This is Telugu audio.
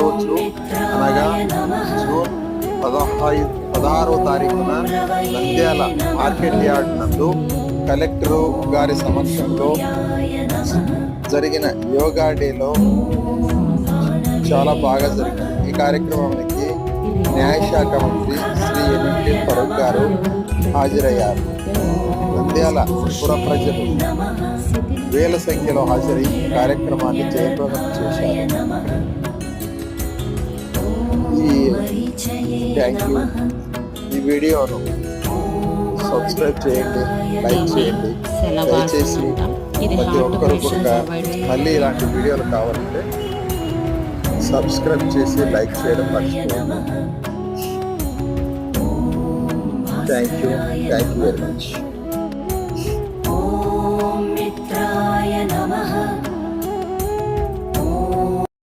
రోజు అనగా జూన్ పదహైదు పదహారవ తారీఖున నంద్యాల మార్కెట్ యార్డ్ నందు కలెక్టరు గారి సమక్షంలో జరిగిన యోగా డేలో చాలా బాగా జరిగింది. ఈ కార్యక్రమానికి న్యాయశాఖ మంత్రి శ్రీ ఎన్ఎంటి ఫరూక్ గారు హాజరయ్యారు. నంద్యాల పుర ప్రజలు వేల సంఖ్యలో హాజరై కార్యక్రమాన్ని జయప్రదం చేశారు. థ్యాంక్ యూ ఈ వీడియోను సబ్స్క్రైబ్ చేయండి లైక్ చేయండి దయచేసి ప్రతి ఒక్కరు కూడా మళ్ళీ ఇలాంటి వీడియోలు కావాలంటే సబ్స్క్రైబ్ చేసి లైక్ చేయడం మర్చిపోయాను thank you thank you very much